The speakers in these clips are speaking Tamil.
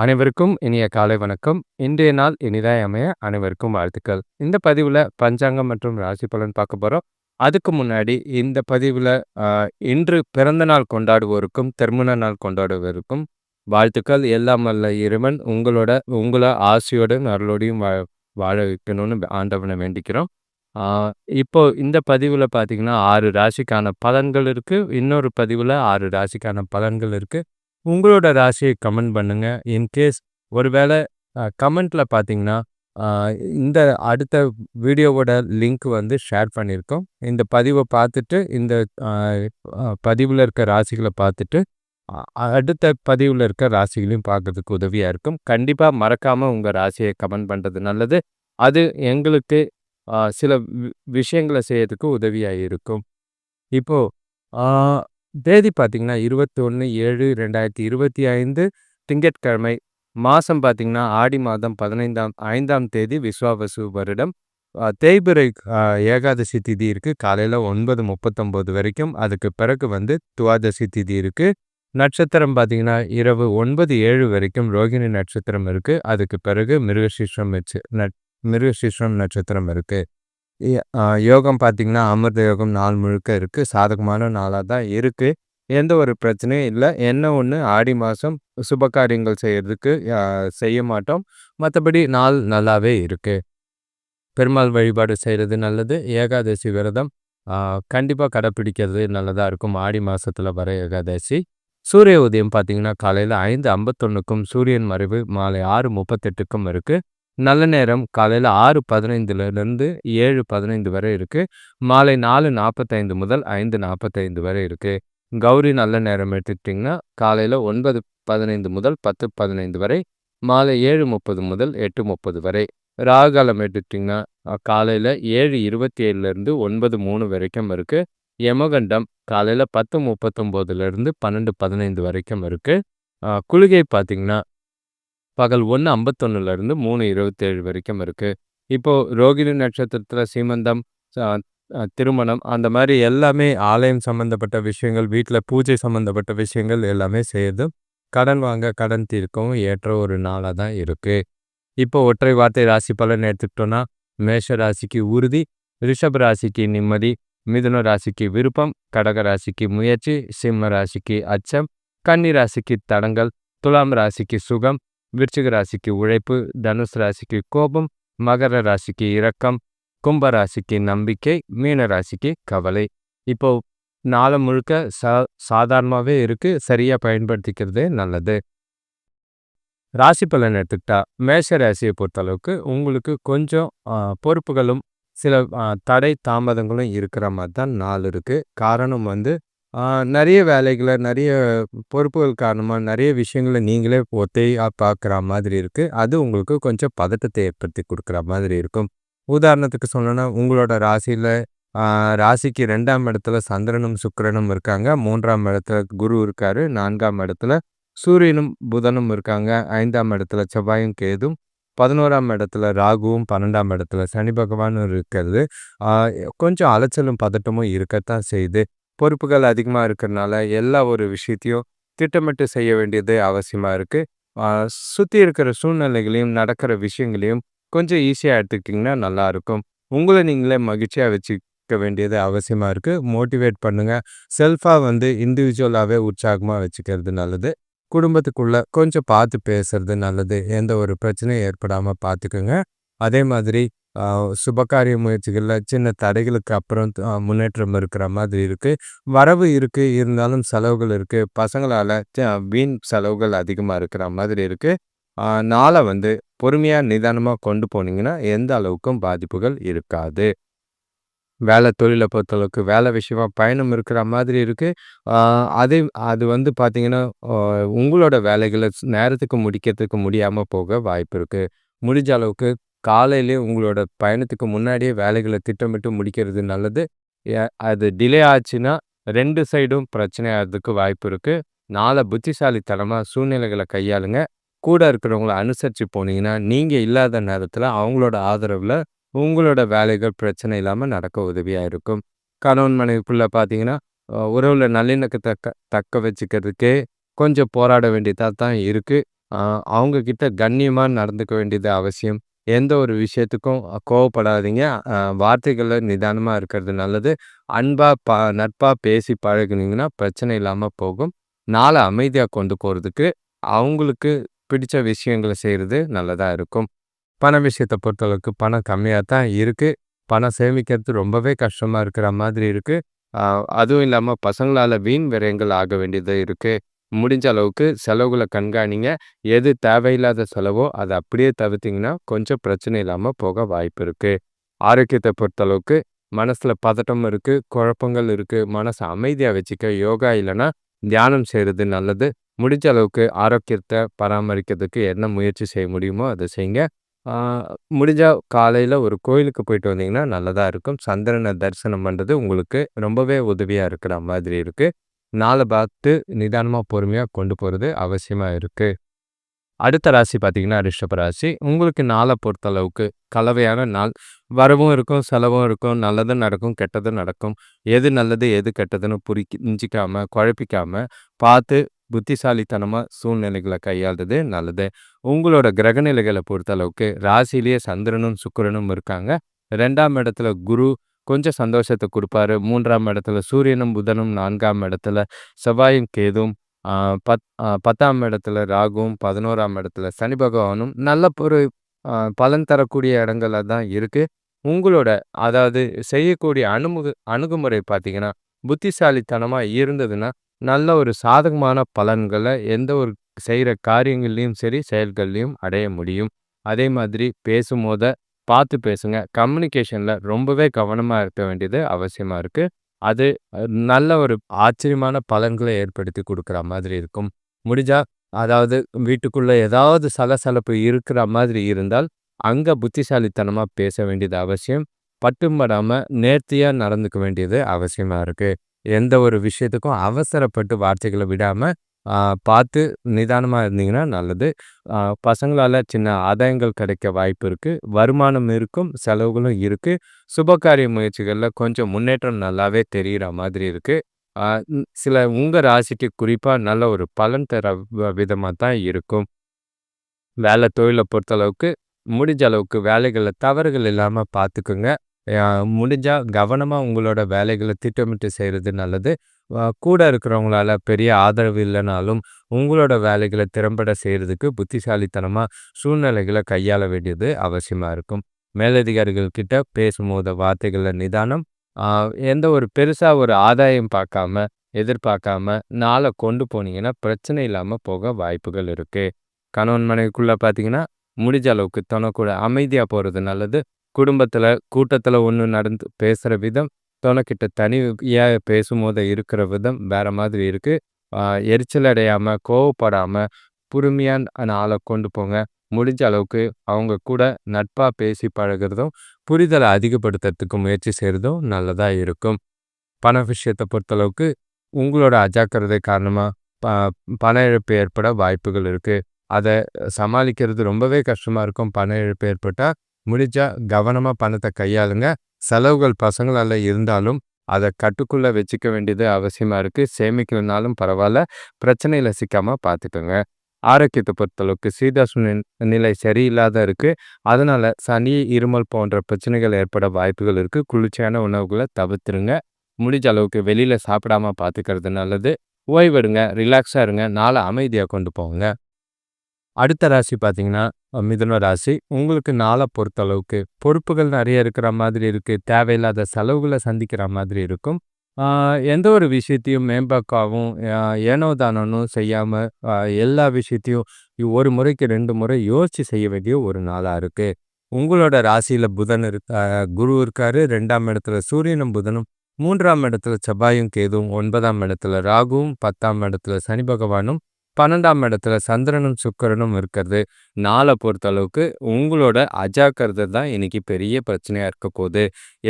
அனைவருக்கும் இனிய காலை வணக்கம். இன்றைய நாள் இனிதாய் அமைய அனைவருக்கும் வாழ்த்துக்கள். இந்த பதிவில் பஞ்சாங்கம் மற்றும் ராசி பலன் பார்க்க போகிறோம் அதுக்கு முன்னாடி இந்த பதிவில் இன்று பிறந்த நாள் கொண்டாடுவோருக்கும் திருமண நாள் கொண்டாடுவோருக்கும் வாழ்த்துக்கள். எல்லாம் வல்ல இறைவன் உங்களோட உங்களை ஆசையோடும் அருளோடையும் வா வாழ வைக்கணும்னு ஆண்டவனை வேண்டிக்கிறோம். இப்போ இந்த பதிவில் பார்த்தீங்கன்னா ஆறு ராசிக்கான பலன்கள் இருக்குது இன்னொரு பதிவில் ஆறு ராசிக்கான பலன்கள் இருக்குது உங்களோட ராசியை கமெண்ட் பண்ணுங்கள் இன்கேஸ் ஒருவேளை கமெண்ட்டில் பார்த்தீங்கன்னா இந்த அடுத்த வீடியோவோட லிங்க் வந்து ஷேர் பண்ணியிருக்கோம் இந்த பதிவை பார்த்துட்டு இந்த பதிவில் இருக்க ராசிகளை பார்த்துட்டு அடுத்த பதிவில் இருக்க ராசிகளையும் பார்க்கறதுக்கு உதவியாக இருக்கும். கண்டிப்பாக மறக்காமல் உங்கள் ராசியை கமெண்ட் பண்ணுறது நல்லது. அது எங்களுக்கு சில விஷயங்களை செய்யறதுக்கு உதவியாக இருக்கும். இப்போது தேதி பார்த்தீங்கன்னா இருபத்தி ஒன்று ஏழு ரெண்டாயிரத்தி இருபத்தி ஐந்து திங்கட்கிழமை மாதம் பார்த்தீங்கன்னா ஆடி மாதம் பதினைந்தாம் ஐந்தாம் தேதி விஸ்வாவசு வருடம். தேய்பிரை ஏகாதசி திதி இருக்குது காலையில் ஒன்பது முப்பத்தொம்போது வரைக்கும் அதுக்கு பிறகு வந்து துவாதசி திதி இருக்குது நட்சத்திரம் பார்த்தீங்கன்னா இரவு ஒன்பது ஏழு வரைக்கும் ரோகிணி நட்சத்திரம் இருக்குது அதுக்கு பிறகு மிருகசீஸ்வரம் வச்சு மிருகசீஸ்வரம் நட்சத்திரம் இருக்குது யோகம் பார்த்திங்கன்னா அமிர்த யோகம் நாள் முழுக்க இருக்குது சாதகமான நாளாக தான் இருக்குது எந்த ஒரு பிரச்சனையும் இல்லை. என்ன ஒன்று ஆடி மாதம் சுப காரியங்கள் செய்கிறதுக்கு செய்ய மாட்டோம். மற்றபடி நாள் நல்லாவே இருக்குது பெருமாள் வழிபாடு செய்கிறது நல்லது. ஏகாதசி விரதம் கண்டிப்பாக கடைப்பிடிக்கிறது நல்லதாக இருக்கும். ஆடி மாதத்தில் வர ஏகாதசி. சூரிய உதயம் பார்த்திங்கன்னா காலையில் ஐந்து ஐம்பத்தொன்றுக்கும் சூரியன் மறைவு மாலை ஆறு முப்பத்தெட்டுக்கும் இருக்குது நல்ல நேரம் காலையில் ஆறு பதினைந்துலேருந்து ஏழு பதினைந்து வரை இருக்குது மாலை நாலு நாற்பத்தைந்து முதல் ஐந்து நாற்பத்தைந்து வரை இருக்குது கௌரி நல்ல நேரம் எடுத்துக்கிட்டிங்கன்னா காலையில் ஒன்பது பதினைந்து முதல் பத்து பதினைந்து வரை மாலை ஏழு முப்பது முதல் எட்டு முப்பது வரை. ராகுகாலம் எடுத்துக்கிட்டிங்கன்னா காலையில் ஏழு இருபத்தி ஏழுலேருந்து ஒன்பது மூணு வரைக்கும் இருக்குது யமகண்டம் காலையில் பத்து முப்பத்தொம்போதுலேருந்து பன்னெண்டு பதினைந்து வரைக்கும் இருக்குது குளிகை பார்த்திங்கன்னா பகல் ஒன்று ஐம்பத்தொன்னுலேருந்து மூணு இருபத்தேழு வரைக்கும் இருக்குது இப்போது ரோகிணி நட்சத்திரத்தில் சீமந்தம் திருமணம் அந்த மாதிரி எல்லாமே ஆலயம் சம்மந்தப்பட்ட விஷயங்கள் வீட்டில் பூஜை சம்மந்தப்பட்ட விஷயங்கள் எல்லாமே செய்யுது கடன் வாங்க கடன் தீர்க்கவும் ஏற்ற ஒரு நாளாக தான் இருக்குது இப்போ ஒற்றை வார்த்தை ராசி பலன் எடுத்துக்கிட்டோன்னா மேஷ ராசிக்கு உறுதி ரிஷப ராசிக்கு நிம்மதி மிதுன ராசிக்கு விருப்பம் கடக ராசிக்கு முயற்சி சிம்ம ராசிக்கு அச்சம் கன்னி ராசிக்கு தடங்கள் துலாம் ராசிக்கு சுகம் விருச்சிக ராசிக்கு உழைப்பு தனுசு ராசிக்கு கோபம் மகர ராசிக்கு இரக்கம் கும்ப ராசிக்கு நம்பிக்கை மீன ராசிக்கு கவலை. இப்போ நாளை முழுக்க சா சாதாரணமாகவே இருக்குது சரியாக பயன்படுத்திக்கிறது நல்லது. ராசி பலன் எடுத்துக்கிட்டா மேஷ ராசியை பொறுத்தளவுக்கு உங்களுக்கு கொஞ்சம் பொறுப்புகளும் சில தடை தாமதங்களும் இருக்கிற மாதிரி தான் நாள் இருக்குது காரணம் வந்து நிறைய வேலைகளை, நிறைய பொறுப்புகள் காரணமாக நிறைய விஷயங்களை நீங்களே ஒத்தையாக பார்க்குற மாதிரி இருக்குது அது உங்களுக்கு கொஞ்சம் பதட்டத்தை ஏற்படுத்தி கொடுக்குற மாதிரி இருக்கும். உதாரணத்துக்கு சொல்லணும்னா, உங்களோட ராசியில் ராசிக்கு ரெண்டாம் இடத்துல சந்திரனும், சுக்கிரனும் இருக்காங்க. மூன்றாம் இடத்துல குரு இருக்காரு. நான்காம் இடத்துல சூரியனும், புதனும் இருக்காங்க. ஐந்தாம் இடத்துல செவ்வாயும், கேதும். பதினோராம் இடத்துல ராகுவும், பன்னெண்டாம் இடத்துல சனி பகவானும் இருக்கிறது. கொஞ்சம் அலைச்சலும், பதட்டமும் இருக்கத்தான் செய்யுது. பொறுப்புகள் அதிகமாக இருக்கிறனால எல்லா ஒரு விஷயத்தையும் திட்டமிட்டு செய்ய வேண்டியது அவசியமாக இருக்குது சுற்றி இருக்கிற சூழ்நிலைகளையும் நடக்கிற விஷயங்களையும் கொஞ்சம் ஈஸியாக எடுத்துக்கிட்டிங்கன்னா நல்லாயிருக்கும் உங்களை நீங்களே மகிழ்ச்சியாக வச்சுக்க வேண்டியது அவசியமாக இருக்குது மோட்டிவேட் பண்ணுங்கள் செல்ஃபாக வந்து இண்டிவிஜுவலாகவே உற்சாகமாக வச்சுக்கிறது நல்லது. குடும்பத்துக்குள்ளே கொஞ்சம் பார்த்து பேசுறது நல்லது. எந்த ஒரு பிரச்சனையும் ஏற்படாமல் பார்த்துக்கோங்க. அதே மாதிரி சுபகாரிய முயற்சிகளில் சின்ன தடைகளுக்கு அப்புறம் முன்னேற்றம் இருக்கிற மாதிரி இருக்குது வரவு இருக்குது இருந்தாலும் செலவுகள் இருக்குது பசங்களால் வீண் செலவுகள் அதிகமாக இருக்கிற மாதிரி இருக்குது நாளை வந்து பொறுமையாக நிதானமாக கொண்டு போனீங்கன்னா எந்த அளவுக்கும் பாதிப்புகள் இருக்காது. வேலை தொழிலை பொறுத்தளவுக்கு வேலை விஷயமா பயணம் இருக்கிற மாதிரி இருக்குது அதே அது வந்து பார்த்திங்கன்னா உங்களோட வேலைகளை நேரத்துக்கு முடிக்கிறதுக்கு முடியாமல் போக வாய்ப்பு இருக்குது முடிஞ்ச அளவுக்கு காலையிலே உங்களோட பயணத்துக்கு முன்னாடியே வேலைகளை திட்டமிட்டு முடிக்கிறது நல்லது. அது டிலே ஆச்சுன்னா ரெண்டு சைடும் பிரச்சனை ஆகிறதுக்கு வாய்ப்பு இருக்குது நாளை புத்திசாலித்தனமாக சூழ்நிலைகளை கையாளுங்க. கூட இருக்கிறவங்கள அனுசரித்து போனீங்கன்னா நீங்கள் இல்லாத நேரத்தில் அவங்களோட ஆதரவில் உங்களோட வேலைகள் பிரச்சனை இல்லாமல் நடக்க உதவியாக இருக்கும். கணவன் மனைவிக்குள்ளே பார்த்தீங்கன்னா உறவில் நல்லிணக்கத்தை தக்க தக்க வச்சுக்கிறதுக்கே கொஞ்சம் போராட வேண்டியதாக தான் இருக்குது அவங்கக்கிட்ட அவங்க நடந்துக்க வேண்டியது அவசியம். எந்த ஒரு விஷயத்துக்கும் கோவப்படாதீங்க. வார்த்தைகளில் நிதானமாக இருக்கிறது நல்லது. அன்பாக ப நட்பாக பேசி பழகுனீங்கன்னா, பிரச்சனை இல்லாமல் போகும். நாளை அமைதியாக கொண்டு போகிறதுக்கு அவங்களுக்கு பிடிச்ச விஷயங்கள செய்கிறது நல்லதாக இருக்கும். பண விஷயத்த பொறுத்தளவுக்கு பணம் கம்மியாக தான் இருக்குது பணம் சேமிக்கிறது ரொம்பவே கஷ்டமாக இருக்கிற மாதிரி இருக்குது அதுவும் இல்லாமல் பசங்களால் வீண் விரயங்கள் ஆக வேண்டியது இருக்குது முடிஞ்ச அளவுக்கு செலவுகளை கண்காணிங்க. எது தேவையில்லாத செலவோ, அதை அப்படியே தவிர்த்திங்கன்னா கொஞ்சம் பிரச்சனை இல்லாம போக வாய்ப்பு இருக்கு. ஆரோக்கியத்தை பொறுத்தளவுக்கு மனசுல பதட்டம் இருக்கு, குழப்பங்கள் இருக்கு. மனச அமைதியா வச்சுக்க யோகா இல்லைன்னா தியானம் செய்கிறது நல்லது. முடிஞ்ச அளவுக்கு ஆரோக்கியத்தை பராமரிக்கிறதுக்கு என்ன முயற்சி செய்ய முடியுமோ, அதை செய்யுங்க. முடிஞ்சால் முடிஞ்சா காலையில ஒரு கோயிலுக்கு போயிட்டு வந்தீங்கன்னா, நல்லதா இருக்கும். சந்திரனை தரிசனம் பண்றது உங்களுக்கு ரொம்பவே உதவியா இருக்கிற மாதிரி இருக்கு. நாளை பார்த்து நிதானமா, பொறுமையா கொண்டு போறது அவசியமா இருக்கு. அடுத்த ராசி பார்த்தீங்கன்னா, ரிஷப ராசி. உங்களுக்கு நாள பொறுத்தளவுக்கு கலவையான நாள். வரவும் இருக்கும், செலவும் இருக்கும். நல்லதும் நடக்கும், கெட்டதும் நடக்கும். எது நல்லது, எது கெட்டதுன்னு புரிஞ்சிக்காமல் குழப்பிக்காம, பார்த்து புத்திசாலித்தனமா சூழ்நிலைகளை கையாளுறது நல்லது. உங்களோட கிரக நிலைகளை பொறுத்தளவுக்கு ராசியிலேயே சந்திரனும், சுக்கரனும் இருக்காங்க. ரெண்டாம் இடத்துல குரு கொஞ்சம் சந்தோஷத்தை கொடுப்பாரு. மூன்றாம் இடத்துல சூரியனும், புதனும் நான்காம் இடத்துல செவ்வாயும், கேதும் பத் பத்தாம் இடத்துல ராகுவும், 11ஆம் இடத்துல சனி பகவானும். நல்ல ஒரு பலன் தரக்கூடிய இடங்கள்ல தான் இருக்குது உங்களோட அதாவது செய்யக்கூடிய அணுமுக அணுகுமுறை பார்த்தீங்கன்னா, புத்திசாலித்தனமாக இருந்ததுன்னா, நல்ல ஒரு சாதகமான பலன்களை எந்த ஒரு செய்கிற காரியங்கள்லையும் சரி, செயல்கள்லேயும் அடைய முடியும். அதே மாதிரி பேசும் போத பார்த்து பேசுங்க. கம்யூனிகேஷனில் ரொம்பவே கவனமாக இருக்க வேண்டியது அவசியமாக இருக்கு. அது நல்ல ஒரு ஆச்சரியமான பலன்களை ஏற்படுத்தி கொடுக்குற மாதிரி இருக்கும். முடிஞ்சா அதாவது வீட்டுக்குள்ளே ஏதாவது சலசலப்பு இருக்கிற மாதிரி இருந்தால், அங்கே புத்திசாலித்தனமாக பேச வேண்டியது அவசியம். பட்டும் படாமல் நேர்த்தியாக நடந்துக்க வேண்டியது அவசியமாக இருக்குது எந்த ஒரு விஷயத்துக்கும் அவசரப்பட்டு வார்த்தைகளை விடாமல் பார்த்து நிதானமாக இருந்தீங்கன்னா நல்லது. பசங்களால் சின்ன ஆதாயங்கள் கிடைக்க வாய்ப்பு இருக்குது வருமானம் இருக்கும், செலவுகளும் இருக்குது சுபகாரிய முயற்சிகளில் கொஞ்சம் முன்னேற்றம் நல்லாவே தெரியிற மாதிரி இருக்குது சில உங்கள் ராசிக்கு குறிப்பாக நல்ல ஒரு பலன் தர விதமாக தான் இருக்கும். வேலை தொழிலை பொறுத்தளவுக்கு, முடிஞ்ச அளவுக்கு வேலைகள்ல தவறுகள் இல்லாமல் பார்த்துக்குங்க. முடிஞ்சால் கவனமாக உங்களோட வேலைகளை திட்டமிட்டு செய்கிறது நல்லது. கூட இருக்கிறவங்களால பெரிய ஆதரவு இல்லைனாலும் உங்களோட வேலைகளை திறம்பட செய்கிறதுக்கு புத்திசாலித்தனமா சூழ்நிலைகளை கையாள வேண்டியது அவசியமா இருக்கும். மேலதிகாரிகள் கிட்ட பேசும்போது நிதானம். எந்த ஒரு பெருசா ஒரு ஆதாயம் பார்க்காம, எதிர்பார்க்காம நாளை கொண்டு போனீங்கன்னா, பிரச்சனை இல்லாம போக வாய்ப்புகள் இருக்கு. கணவன் மனைவிக்குள்ள பார்த்தீங்கன்னா, முடிஞ்ச அளவுக்கு தொண அமைதியாக அமைதியா போறது நல்லது. குடும்பத்தில் கூட்டத்தில் ஒண்ணு நடந்து பேசுற விதம், தொணக்கிட்ட தனியாக பேசும்போது இருக்கிற விதம் வேற மாதிரி இருக்கு. எரிச்சல் அடையாம, கோவப்படாம, பொறுமையா ஆளை கொண்டு போங்க. முடிஞ்ச அளவுக்கு அவங்க கூட நட்பா பேசி பழகுறதும், புரிதலை அதிகப்படுத்துறதுக்கு முயற்சி செய்கிறதும் நல்லதாக இருக்கும். பண விஷயத்தை பொறுத்தளவுக்கு, உங்களோட அஜாக்கிரதை காரணமாக ப பண இழப்பு ஏற்பட வாய்ப்புகள் இருக்குது அதை சமாளிக்கிறது ரொம்பவே கஷ்டமா இருக்கும். பண இழப்பு ஏற்பட்டால் முடிஞ்சால் கவனமாக பணத்தை கையாளுங்க. செலவுகள் பசங்களால் இருந்தாலும், அதை கட்டுக்குள்ளே வச்சுக்க வேண்டியது அவசியமாக இருக்குது சேமிக்கலனாலும் பரவாயில்ல பிரச்சனையில் சிக்காமல் பார்த்துக்கோங்க ஆரோக்கியத்தை பொறுத்தளவுக்கு சீதோஷ்ண நிலை சரியில்லாத இருக்குது அதனால் சனி இருமல் போன்ற பிரச்சனைகள் ஏற்பட வாய்ப்புகள் இருக்குது குளிர்ச்சியான உணவுகளை தவிர்த்துருங்க. முடிஞ்ச அளவுக்கு வெளியில் சாப்பிடாம பார்த்துக்கிறது நல்லது. ஓய்வெடுங்க, ரிலாக்ஸாக இருங்க. நாளை அமைதியாக கொண்டு போங்க. அடுத்த ராசி பார்த்தீங்கன்னா, மிதுன ராசி. உங்களுக்கு நாள பொறுத்தளவுக்கு பொறுப்புகள் நிறைய இருக்கிற மாதிரி இருக்கு. தேவையில்லாத செலவுகள சந்திக்கிற மாதிரி இருக்கும். எந்த ஒரு விஷயத்தையும் மேம்போக்காவும், ஏனோ தானோன்னு செய்யாம, எல்லா விஷயத்தையும் ஒரு முறைக்கு ரெண்டு முறை யோசிச்சு செய்ய வேண்டிய ஒரு நாளா இருக்கு. உங்களோட ராசியில் புதன் இருக்க குரு இருக்காரு. ரெண்டாம் இடத்துல சூரியனும், புதனும், மூன்றாம் இடத்துல செவ்வாயும், கேதுவும், ஒன்பதாம் இடத்துல ராகுவும், 10ஆம் இடத்துல சனி பகவானும், 12ஆம் இடத்துல சந்திரனும், சுக்கரனும் இருக்கிறது. நாளை பொறுத்தளவுக்கு உங்களோட அஜாக்கிரதை தான் இன்னைக்கு பெரிய பிரச்சனையாக இருக்க போகுது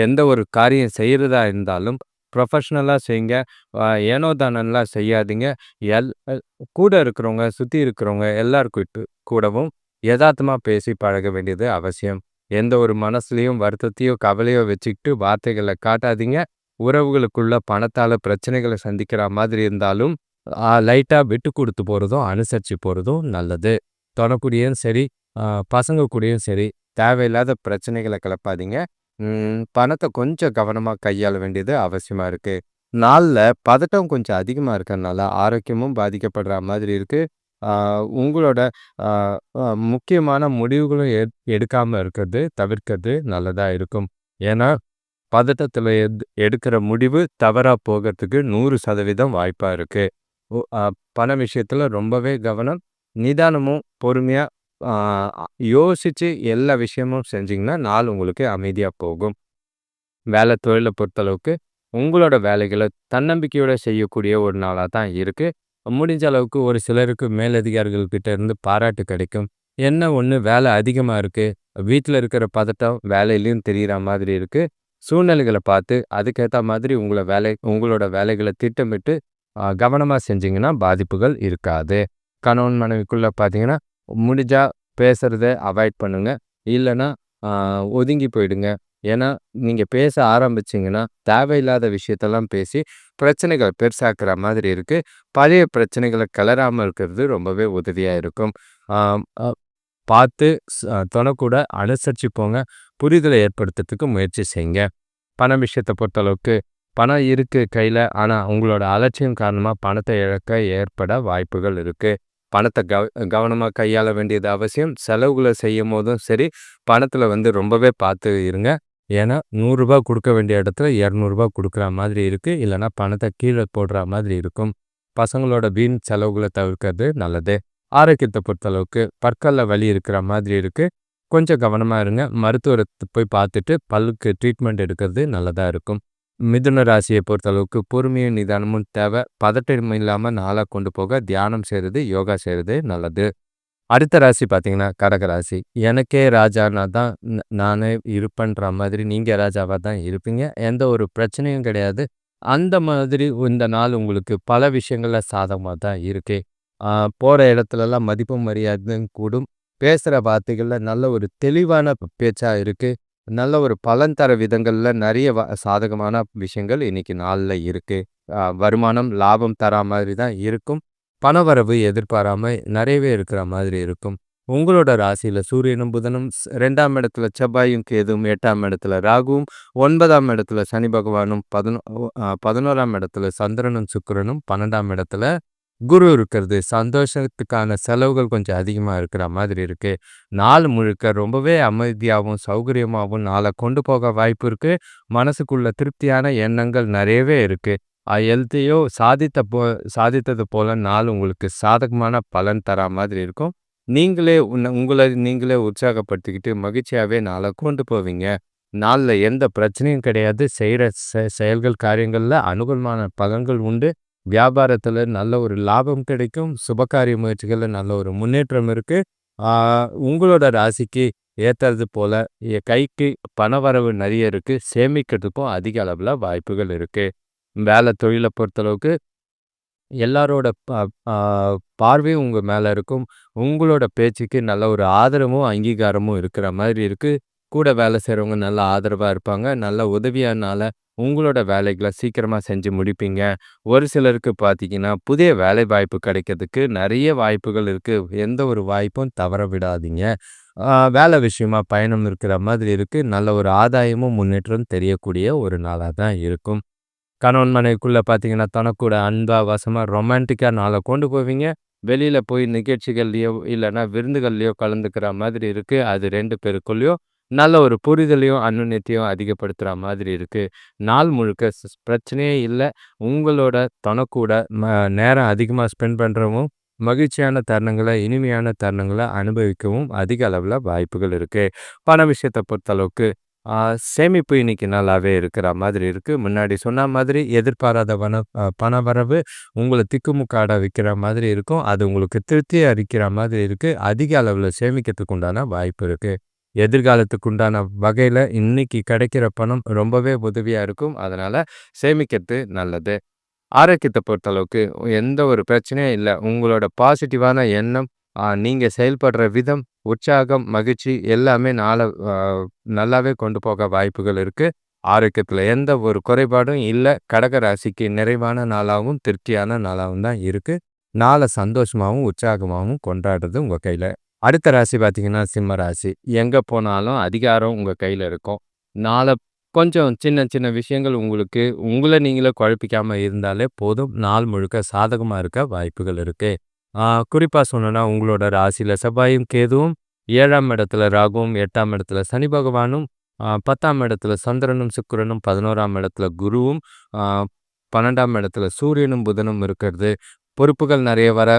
எந்த ஒரு காரியம் செய்கிறதா இருந்தாலும், ப்ரொஃபஷ்னலாக செய்யுங்க. ஏனோ தானோன்லாம் செய்யாதீங்க. எல் கூட இருக்கிறவங்க, சுற்றி இருக்கிறவங்க எல்லார்கிட்ட கூடவும் யதார்த்தமாக பேசி பழக வேண்டியது அவசியம். எந்த ஒரு மனசுலையும் வருத்தத்தையோ, கவலையோ வச்சுக்கிட்டு வார்த்தைகளை காட்டாதீங்க. உறவுகளுக்குள்ள பணத்தால் பிரச்சனைகளை சந்திக்கிற மாதிரி இருந்தாலும், லைட்டாக விட்டு கொடுத்து போகிறதும் அனுசரித்து போகிறதும் நல்லது. தொடக்கூடியும் சரி பசங்க கூடயும் சரி தேவையில்லாத பிரச்சனைகளை கிளப்பாதீங்க. பணத்தை கொஞ்சம் கவனமாக கையாள வேண்டியது அவசியமாக இருக்குது நாளில் பதட்டம் கொஞ்சம் அதிகமாக இருக்கிறதுனால ஆரோக்கியமும் பாதிக்கப்படுற மாதிரி இருக்குது உங்களோட முக்கியமான முடிவுகளும் எ எடுக்காமல் இருக்கிறது தவிர்க்கிறது நல்லதாக இருக்கும். ஏன்னா பதட்டத்தில் எத் எடுக்கிற முடிவு தவறாக போகிறதுக்கு நூறு சதவீதம் வாய்ப்பாக இருக்குது பண விஷயத்தில் ரொம்பவே கவனம். நிதானமும் பொறுமையாக யோசித்து எல்லா விஷயமும் செஞ்சிங்கன்னா நாள் உங்களுக்கு அமைதியாக போகும். வேலை தொழிலை பொறுத்தளவுக்கு உங்களோட வேலைகளை தன்னம்பிக்கையோட செய்யக்கூடிய ஒரு நாளாக தான் இருக்குது முடிஞ்ச அளவுக்கு ஒரு சிலருக்கு மேலதிகாரிகள் கிட்ட இருந்து பாராட்டு கிடைக்கும். என்ன ஒன்று வேலை அதிகமாக இருக்குது வீட்டில் இருக்கிற பதட்டம் வேலையிலையும் தெரிகிற மாதிரி இருக்குது சூழ்நிலைகளை பார்த்து அதுக்கேற்ற மாதிரி உங்களை வேலை உங்களோட வேலைகளை திட்டமிட்டு கவனமாக செஞ்சிங்கன்னா பாதிப்புகள் இருக்காது. கணவன் மனைவிக்குள்ளே பார்த்தீங்கன்னா முடிஞ்சால் பேசுகிறத அவாய்ட் பண்ணுங்கள் இல்லைன்னா ஒதுங்கி போயிடுங்க. ஏன்னா நீங்கள் பேச ஆரம்பிச்சிங்கன்னா தேவையில்லாத விஷயத்தெல்லாம் பேசி பிரச்சனைகள் பெருசாக்குற மாதிரி இருக்குது பழைய பிரச்சனைகளை கிளறாமல் இருக்கிறது ரொம்பவே உதவியாக இருக்கும். பார்த்து தொணக்கூட அனுசரித்து போங்க. புரிதலை ஏற்படுத்துறதுக்கு முயற்சி செய்யுங்க. பண விஷயத்தை பொறுத்தளவுக்கு பணம் இருக்குது கையில் ஆனால் உங்களோட அலட்சியம் காரணமாக பணத்தை இழக்க ஏற்பட வாய்ப்புகள் இருக்குது பணத்தை கவ கவனமாக கையாள வேண்டியது அவசியம். செலவுகளை செய்யும் போதும் சரி பணத்தில் வந்து ரொம்பவே பார்த்து இருங்க. ஏன்னா நூறுரூபா கொடுக்க வேண்டிய இடத்துல இரநூறுபா கொடுக்குற மாதிரி இருக்குது இல்லைனா பணத்தை கீழே போடுற மாதிரி இருக்கும். பசங்களோட வீண் செலவுகளை தவிர்க்கிறது நல்லது. ஆரோக்கியத்தை பொறுத்தளவுக்கு பற்களில் வலி இருக்கிற மாதிரி இருக்குது கொஞ்சம் கவனமாக இருங்க. மருத்துவரை போய் பார்த்துட்டு பல்லுக்கு ட்ரீட்மெண்ட் எடுக்கிறது நல்லதாக இருக்கும். மிதுன ராசியை பொறுத்தளவுக்கு பொறுமையும் நிதானமும் தேவை பதட்டம் இல்லாமல் நாளாக கொண்டு போக தியானம் செய்கிறது யோகா செய்கிறது நல்லது. அடுத்த ராசி பார்த்தீங்கன்னா கடகராசி எனக்கே ராஜானா தான் நானே இருப்பேன்ற மாதிரி நீங்கள் ராஜாவாக தான் இருப்பீங்க. எந்த ஒரு பிரச்சனையும் கிடையாது. அந்த மாதிரி இந்த நாள் உங்களுக்கு பல விஷயங்களில் சாதகமாக தான் இருக்கு. போகிற இடத்துலலாம் மதிப்பும் மரியாதையும் கூடும். பேசுகிற வார்த்தைகளில் நல்ல ஒரு தெளிவான பேச்சாக இருக்குது நல்ல ஒரு பலன் தர விதங்களில் நிறைய வ சாதகமான விஷயங்கள் இன்னைக்கு நாளில் இருக்குது வருமானம் லாபம் தரா மாதிரி தான் இருக்கும். பணவரவு எதிர்பாராமல் நிறையவே இருக்கிற மாதிரி இருக்கும். உங்களோட ராசியில் சூரியனும் புதனும் ரெண்டாம் இடத்துல செவ்வாயும் கேதும் எட்டாம் இடத்துல ராகுவும் ஒன்பதாம் இடத்துல சனி பகவானும் பதினோ பதினோராம் இடத்துல சந்திரனும் சுக்கரனும் பன்னெண்டாம் இடத்துல குரு இருக்கிறது சந்தோஷத்துக்கான செலவுகள் கொஞ்சம் அதிகமாக இருக்கிற மாதிரி இருக்கு. நாள் முழுக்க ரொம்பவே அமைதியாகவும் சௌகரியமாகவும் நாளை கொண்டு போக வாய்ப்பு இருக்கு. மனசுக்குள்ள திருப்தியான எண்ணங்கள் நிறையவே இருக்கு. எல்த்தையோ சாதித்த போ சாதித்தது போல நாள் உங்களுக்கு சாதகமான பலன் தரா மாதிரி இருக்கும். நீங்களே உன்னை உங்களை நீங்களே உற்சாகப்படுத்திக்கிட்டு மகிழ்ச்சியாகவே நாளை கொண்டு போவீங்க. நாளில் எந்த பிரச்சனையும் கிடையாது. செய்கிற செயல்கள் காரியங்களில் அனுகூலமான பலன்கள் உண்டு. வியாபாரத்தில் நல்ல ஒரு லாபம் கிடைக்கும். சுபகாரிய முயற்சிகளில் நல்ல ஒரு முன்னேற்றம் இருக்குது உங்களோட ராசிக்கு ஏற்றுறது போல் கைக்கு பணவரவு நிறைய இருக்குது சேமிக்கிறதுக்கும் அதிக அளவில் வாய்ப்புகள் இருக்குது வேலை தொழிலை பொறுத்தளவுக்கு எல்லாரோட பார்வையும் உங்கள் மேலே இருக்கும். உங்களோட பேச்சுக்கு நல்ல ஒரு ஆதரவும் அங்கீகாரமும் இருக்கிற மாதிரி இருக்குது கூட வேலை செய்கிறவங்க நல்ல ஆதரவாக இருப்பாங்க. நல்ல உதவியானால உங்களோட வேலைகளை சீக்கிரமாக செஞ்சு முடிப்பீங்க. ஒரு சிலருக்கு பார்த்தீங்கன்னா புதிய வேலை வாய்ப்பு கிடைக்கிறதுக்கு நிறைய வாய்ப்புகள் இருக்குது எந்த ஒரு வாய்ப்பும் தவற விடாதீங்க. வேலை விஷயமா பயணம் இருக்கிற மாதிரி இருக்குது நல்ல ஒரு ஆதாயமும் முன்னேற்றம் தெரியக்கூடிய ஒரு நாளாக தான் இருக்கும். கணவன் மனைவிக்குள்ளே பார்த்தீங்கன்னா தனக்கூட அன்பா வசமாக ரொமான்டிக்காக நாளை கொண்டு போவீங்க. வெளியில் போய் நிகழ்ச்சிகள்லையோ இல்லைன்னா விருந்துகள்லையோ கலந்துக்கிற மாதிரி இருக்குது அது ரெண்டு பேருக்குள்ளேயோ நல்ல ஒரு புரிதலையும் அன்னுநியத்தையும் அதிகப்படுத்துகிற மாதிரி இருக்குது நாள் முழுக்க பிரச்சனையே இல்லை. உங்களோட தனக்கூட ம நேரம் அதிகமாக ஸ்பெண்ட் பண்ணுறவும் மகிழ்ச்சியான தருணங்களை இனிமையான தருணங்களை அனுபவிக்கவும் அதிக அளவில் வாய்ப்புகள் இருக்குது பண விஷயத்தை பொறுத்தளவுக்கு சேமிப்பு இன்னைக்கு நல்லாவே இருக்கிற மாதிரி இருக்குது முன்னாடி சொன்ன மாதிரி எதிர்பாராத பண பண வரவு உங்களை திக்குமுக்காட வைக்கிற மாதிரி இருக்கும். அது உங்களுக்கு திருப்தி அளிக்கிற மாதிரி இருக்குது அதிக அளவில் சேமிக்கிறதுக்கு உண்டான வாய்ப்பு இருக்குது எதிர்காலத்துக்கு உண்டான வகையில் இன்னைக்கு கிடைக்கிற பணம் ரொம்பவே உதவியாக இருக்கும். அதனால் சேமிக்கிறது நல்லது. ஆரோக்கியத்தை பொறுத்தளவுக்கு எந்த ஒரு பிரச்சனையும் இல்லை. உங்களோட பாசிட்டிவான எண்ணம் நீங்கள் செயல்படுற விதம் உற்சாகம் மகிழ்ச்சி எல்லாமே நாளை நல்லாவே கொண்டு போக வாய்ப்புகள் இருக்குது ஆரோக்கியத்தில் எந்த ஒரு குறைபாடும் இல்லை. கடக ராசிக்கு நிறைவான நாளாகவும் திருப்தியான நாளாகவும் தான் இருக்குது நாளை சந்தோஷமாகவும் உற்சாகமாகவும் கொண்டாடுறது உங்கள் கையில். அடுத்த ராசி பார்த்தீங்கன்னா, சிம்ம ராசி. எங்கே போனாலும் அதிகாரம் உங்க கையில இருக்கும். நாளை கொஞ்சம் சின்ன சின்ன விஷயங்கள் உங்களுக்கு உங்களை நீங்களே குழப்பிக்காம இருந்தாலே போதும். நாள் முழுக்க சாதகமா இருக்க வாய்ப்புகள் இருக்கு. குறிப்பாக குறிப்பா உங்களோட ராசியில் செவ்வாயும், கேதுவும், ஏழாம் இடத்துல ராகுவும், எட்டாம் இடத்துல சனி பகவானும், பத்தாம் இடத்துல சந்திரனும், சுக்கிரனும், 11ஆம் இடத்துல குருவும், பன்னெண்டாம் இடத்துல சூரியனும், புதனும் இருக்கிறது. பொறுப்புகள் நிறைய வர,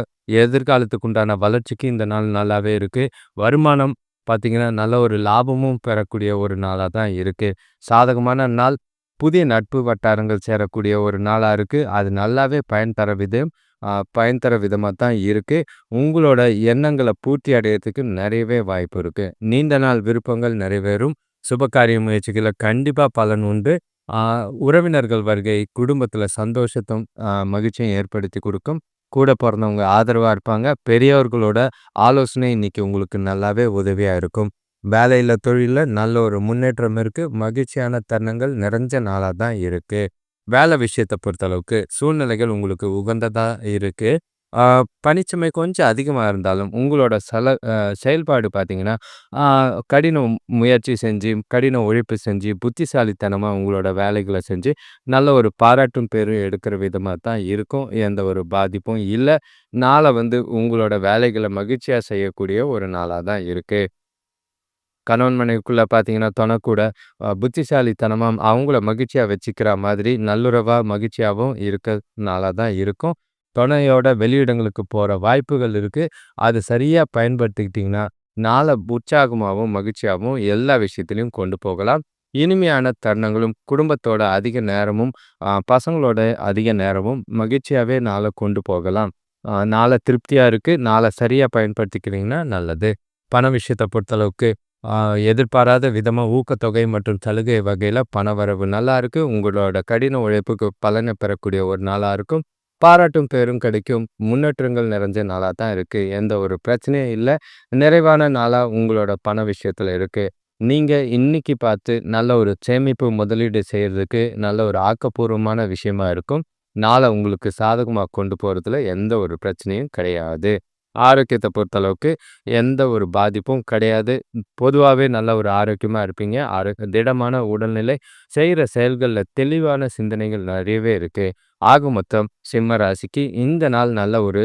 எதிர்காலத்துக்கு உண்டான வளர்ச்சிக்கு இந்த நாள் நல்லாவே இருக்குது வருமானம் பார்த்திங்கன்னா நல்ல ஒரு லாபமும் பெறக்கூடிய ஒரு நாளாக தான் இருக்குது சாதகமான நாள். புதிய நட்பு வட்டாரங்கள் சேரக்கூடிய ஒரு நாளாக இருக்குது அது நல்லாவே பயன் தர விதம் பயன் தர விதமாக தான் இருக்குது உங்களோட எண்ணங்களை பூர்த்தி அடையிறதுக்கு நிறையவே வாய்ப்பு இருக்குது நீண்ட நாள் விருப்பங்கள் நிறைவேறும். சுபகாரிய முயற்சிகளை கண்டிப்பாக பலன் உண்டு. உறவினர்கள் வருகை குடும்பத்துல சந்தோஷத்தும், மகிழ்ச்சியும் ஏற்படுத்தி கொடுக்கும் கூட பிறந்தவங்க ஆதரவா இருப்பாங்க. பெரியவர்களோட ஆலோசனை இன்னைக்கு உங்களுக்கு நல்லாவே உதவியா இருக்கும். வேலையில, தொழிலில் நல்ல ஒரு முன்னேற்றம் இருக்கு. மகிழ்ச்சியான தருணங்கள் நிறைஞ்ச நாளாக தான் இருக்கு. வேலை விஷயத்த பொறுத்தளவுக்கு சூழ்நிலைகள் உங்களுக்கு உகந்ததா இருக்கு. ஆ பணிச்சுமை கொஞ்சம் அதிகமாக இருந்தாலும், உங்களோட சல செயல்பாடு பார்த்தீங்கன்னா, கடின முயற்சி செஞ்சு, கடின உழைப்பு செஞ்சு, புத்திசாலித்தனமாக உங்களோட வேலைகளை செஞ்சு, நல்ல ஒரு பாராட்டும் பேரும் எடுக்கிற விதமாக தான் இருக்கும். எந்த ஒரு பாதிப்பும் இல்லை நாளை வந்து உங்களோட வேலைகளை மகிழ்ச்சியாக செய்யக்கூடிய ஒரு நாளாக தான் இருக்குது கணவன் மனைவிக்குள்ளே பார்த்தீங்கன்னா, தொண புத்திசாலித்தனமாக அவங்கள மகிழ்ச்சியாக வச்சுக்கிற மாதிரி நல்லுறவாக மகிழ்ச்சியாகவும் இருக்க நாளாக தான் இருக்கும். துணையோட வெளியிடங்களுக்கு போகிற வாய்ப்புகள் இருக்குது அது சரியாக பயன்படுத்திக்கிட்டிங்கன்னா நாளை உற்சாகமாகவும் மகிழ்ச்சியாகவும் எல்லா விஷயத்துலையும் கொண்டு போகலாம். இனிமையான தருணங்களும், குடும்பத்தோட அதிக நேரமும், பசங்களோட அதிக நேரமும் மகிழ்ச்சியாவே நாளை கொண்டு போகலாம். நாளை திருப்தியாக இருக்குது நாளை சரியாக பயன்படுத்திக்கிறீங்கன்னா நல்லது. பண விஷயத்தை பொறுத்தளவுக்கு, எதிர்பாராத விதமாக ஊக்கத்தொகை மற்றும் சலுகை வகையில் பணவரவு நல்லா இருக்கு. உங்களோட கடின உழைப்புக்கு பலனை பெறக்கூடிய ஒரு நாளாக இருக்கும். பாராட்டும் பேரும் கிடைக்கும். முன்னேற்றங்கள் நிறைஞ்ச நாளாக தான் இருக்குது எந்த ஒரு பிரச்சனையும் இல்லை நிறைவான நாளாக உங்களோட பண விஷயத்தில் இருக்குது நீங்கள் இன்னைக்கு பார்த்து நல்ல ஒரு சேமிப்பு முதலீடு செய்கிறதுக்கு நல்ல ஒரு ஆக்கப்பூர்வமான விஷயமா இருக்கும். நாளை உங்களுக்கு சாதகமாக கொண்டு போகிறதுல எந்த ஒரு பிரச்சனையும் கிடையாது. ஆரோக்கியத்தை பொறுத்தளவுக்கு எந்த ஒரு பாதிப்பும் கிடையாது. பொதுவாகவே நல்ல ஒரு ஆரோக்கியமாக இருப்பீங்க. ஆரோக்கிய திடமான உடல்நிலை, செய்கிற செயல்களில் தெளிவான சிந்தனைகள் நிறையவே இருக்கு. ஆக மொத்தம் சிம்ம ராசிக்கு இந்த நாள் நல்ல ஒரு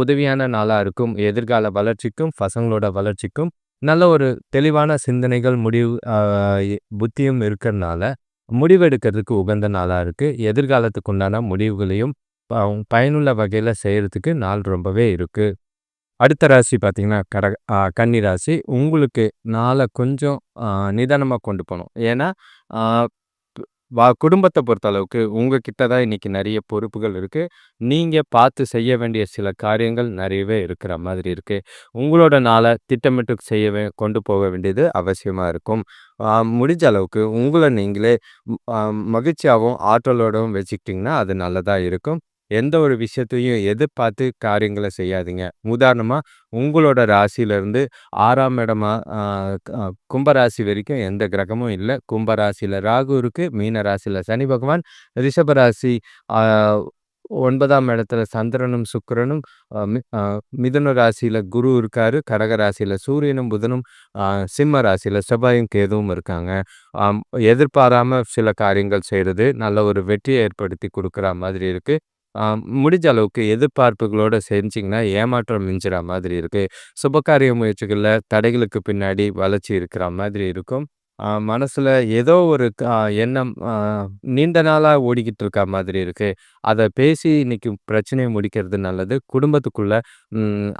உதவியான நாளாக இருக்கும். எதிர்கால வளர்ச்சிக்கும், பசங்களோட வளர்ச்சிக்கும் நல்ல ஒரு தெளிவான சிந்தனைகள், முடிவு புத்தியும் இருக்கிறனால, முடிவெடுக்கிறதுக்கு உகந்த நாளாக இருக்குது எதிர்காலத்துக்கு உண்டான முடிவுகளையும் அவங்க பயனுள்ள வகையில் செய்கிறதுக்கு நாள் ரொம்பவே இருக்குது அடுத்த ராசி பார்த்திங்கன்னா கட கன்னி ராசி. உங்களுக்கு நாளை கொஞ்சம் நிதானமாக கொண்டு போகணும் ஏன்னா, வா குடும்பத்தை பொறுத்த அளவுக்கு பொறுத்தளவுக்கு உங்ககிட்ட தான் இன்றைக்கி நிறைய பொறுப்புகள் இருக்குது நீங்கள் பார்த்து செய்ய வேண்டிய சில காரியங்கள் நிறையவே இருக்கிற மாதிரி இருக்குது உங்களோட நாளை திட்டமிட்டு செய்யவே கொண்டு போக வேண்டியது அவசியமாக இருக்கும். முடிஞ்ச அளவுக்கு உங்களை நீங்களே மகிழ்ச்சியாகவும் ஆற்றலோடவும் வச்சுக்கிட்டிங்கன்னா அது நல்லதாக இருக்கும். எந்த ஒரு விஷயத்தையும் எதிர்பார்த்து காரியங்களை செய்யாதீங்க. உதாரணமாக உங்களோட ராசியிலேருந்து ஆறாம் இடமா கும்பராசி வரைக்கும் எந்த கிரகமும் இல்லை கும்பராசியில் ராகு இருக்கு. மீன ராசியில் சனி பகவான், ரிஷபராசி ராசி ஆ 9ஆம் இடத்துல சந்திரனும், சுக்கரனும் மிதுன ராசியில் குரு இருக்காரு. கடக ராசியில சூரியனும், புதனும், சிம்ம ராசியில செவ்வாயும், கேதுவும் இருக்காங்க. எதிர்பாராமல் சில காரியங்கள் செய்கிறது நல்ல ஒரு வெற்றியை ஏற்படுத்தி கொடுக்குறா மாதிரி இருக்குது முடிஞ்ச அளவுக்கு எதிர்பார்ப்புகளோடு செஞ்சிங்கன்னா ஏமாற்றம் மிஞ்சுற மாதிரி இருக்குது சுபகாரிய முயற்சிகளில் தடைகளுக்கு பின்னாடி வளர்ச்சி இருக்கிற மாதிரி இருக்கும். மனசில் ஏதோ ஒரு எண்ணம் நீண்ட நாளாக ஓடிக்கிட்டு இருக்க மாதிரி இருக்குது அதை பேசி இன்னைக்கு பிரச்சனையை முடிக்கிறது நல்லது. குடும்பத்துக்குள்ளே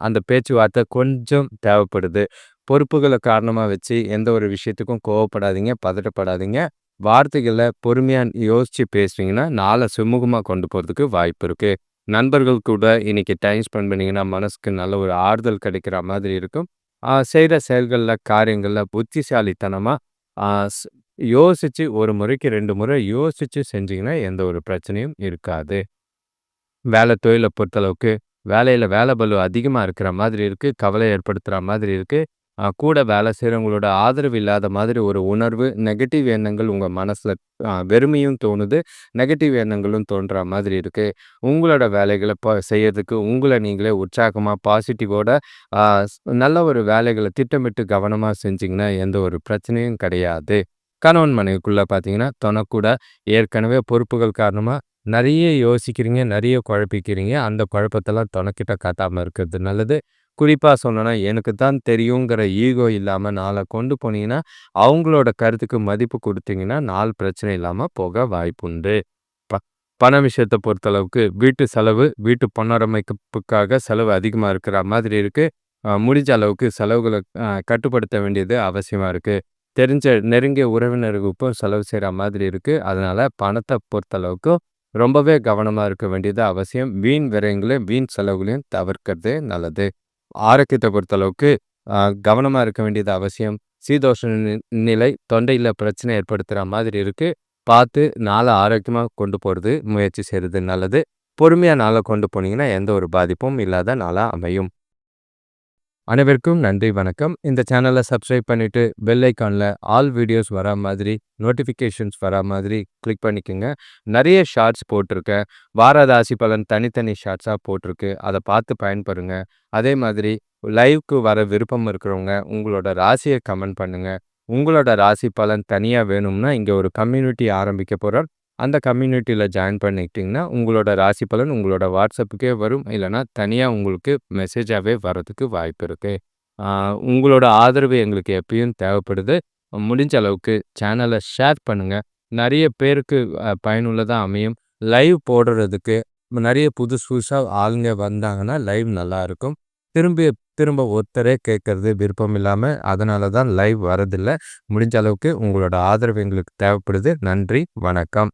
அந்த பேச்சுவார்த்தை கொஞ்சம் தேவைப்படுது. பொறுப்புகளை காரணமாக வச்சு எந்த ஒரு விஷயத்துக்கும் கோவப்படாதீங்க, பதட்டப்படாதீங்க. வார்த்தைகளை பொறுமையா யோசிச்சு பேசுவீங்கன்னா நாளை சுமூகமாக கொண்டு போறதுக்கு வாய்ப்பு இருக்கு. நண்பர்கள் கூட இன்னைக்கு டைம் ஸ்பெண்ட் பண்ணீங்கன்னா, மனசுக்கு நல்ல ஒரு ஆறுதல் கிடைக்கிற மாதிரி இருக்கும். செய்கிற செய்ற செயல்கள்ல, காரியங்கள்ல புத்திசாலித்தனமா ஒரு யோசிச்சு 1 முறைக்கு ரெண்டு முறை யோசிச்சு செஞ்சீங்கன்னா, எந்த ஒரு பிரச்சனையும் இருக்காது. வேலை தொழில பொறுத்தளவுக்கு, வேலையில வேலை பளு அதிகமா இருக்கிற மாதிரி இருக்கு. கவலை ஏற்படுத்துற மாதிரி இருக்கு. கூட வேலை செய்கிறவங்களோட ஆதரவு இல்லாத மாதிரி ஒரு உணர்வு, நெகட்டிவ் எண்ணங்கள் உங்கள் மனசில் வெறுமையும் தோணுது. நெகட்டிவ் எண்ணங்களும் தோன்றா மாதிரி இருக்குது உங்களோட வேலைகளை ப செய்யறதுக்கு உங்களை நீங்களே உற்சாகமாக பாசிட்டிவோட நல்ல ஒரு வேலைகளை திட்டமிட்டு கவனமாக செஞ்சிங்கன்னா எந்த ஒரு பிரச்சனையும் கிடையாது. கணவன் மனைவிக்குள்ளே பார்த்தீங்கன்னா, தொணக்கூட ஏற்கனவே பொறுப்புகள் காரணமாக நிறைய யோசிக்கிறீங்க, நிறைய குழப்பிக்கிறீங்க. அந்த குழப்பத்தெல்லாம் தொனக்கிட்ட காட்டாமல் இருக்கிறது நல்லது. குறிப்பாக சொல்லணும்னா, எனக்கு தான் தெரியுங்கிற ஈகோ இல்லாமல் நாளை கொண்டு போனீங்கன்னா, அவங்களோட கருத்துக்கு மதிப்பு கொடுத்தீங்கன்னா நாள் பிரச்சனை இல்லாமல் போக வாய்ப்புண்டு. ப பண விஷயத்தை பொறுத்தளவுக்கு வீட்டு செலவு, வீட்டு பொன்னரமைப்புக்காக செலவு அதிகமாக இருக்கிற மாதிரி இருக்குது முடிஞ்ச அளவுக்கு செலவுகளை கட்டுப்படுத்த வேண்டியது அவசியமாக இருக்குது தெரிஞ்ச நெருங்கிய உறவினர்களுக்கும் செலவு செய்கிற மாதிரி இருக்குது அதனால் பணத்தை பொறுத்தளவுக்கு ரொம்பவே கவனமாக இருக்க வேண்டியது அவசியம். வீண் விரயங்களையும், வீண் செலவுகளையும் தவிர்க்கிறது நல்லது. ஆரோக்கியத்தை பொறுத்தளவுக்கு கவனமாக இருக்க வேண்டியது அவசியம். சீதோஷ்ண நிலை தொண்டையில் பிரச்சனை ஏற்படுத்துகிற மாதிரி இருக்கு. பார்த்து நாளை ஆரோக்கியமாக கொண்டு போகிறது முயற்சி செய்கிறது நல்லது. பொறுமையாக நாளை கொண்டு போனீங்கன்னா, எந்த ஒரு பாதிப்பும் இல்லாத நாளாக அமையும். அனைவருக்கும் நன்றி, வணக்கம். இந்த சேனலை சப்ஸ்கிரைப் பண்ணிவிட்டு பெல் ஐகான்ல ஆல் வீடியோஸ் வரா மாதிரி, நோட்டிஃபிகேஷன்ஸ் வரா மாதிரி கிளிக் பண்ணிக்கோங்க நிறைய ஷார்ட்ஸ் போட்டிருக்கேன். வார ராசி பலன் தனித்தனி ஷார்ட்ஸாக போட்டிருக்கு. அதை பார்த்து பயன்பெறுங்க. அதே மாதிரி லைவ்க்கு வர விருப்பம் இருக்கிறவங்க, உங்களோட ராசியை கமெண்ட் பண்ணுங்க. உங்களோட ராசி பலன் தனியாக வேணும்னா, இங்கே ஒரு கம்யூனிட்டி ஆரம்பிக்க போகிறோம் அந்த கம்யூனிட்டியில் ஜாயின் பண்ணிக்கிட்டிங்கன்னா உங்களோட ராசி பலன் உங்களோட வாட்ஸ்அப்புக்கே வரும். இல்லைனா தனியாக உங்களுக்கு மெசேஜாகவே வரதுக்கு வாய்ப்பு இருக்குது உங்களோட ஆதரவு எங்களுக்கு எப்பயும் தேவைப்படுது. முடிஞ்ச அளவுக்கு சேனலை ஷேர் பண்ணுங்கள் நிறைய பேருக்கு பயனுள்ளதாக அமையும். லைவ் போடுறதுக்கு நிறைய புதுசு புதுசாக ஆளுங்க வந்தாங்கன்னா, லைவ் நல்லாயிருக்கும் திரும்பி திரும்ப ஒருத்தரே கேட்கறது விருப்பம் இல்லாமல் அதனால தான் லைவ் வரதில்லை முடிஞ்ச அளவுக்கு உங்களோட ஆதரவு எங்களுக்கு தேவைப்படுது. நன்றி, வணக்கம்.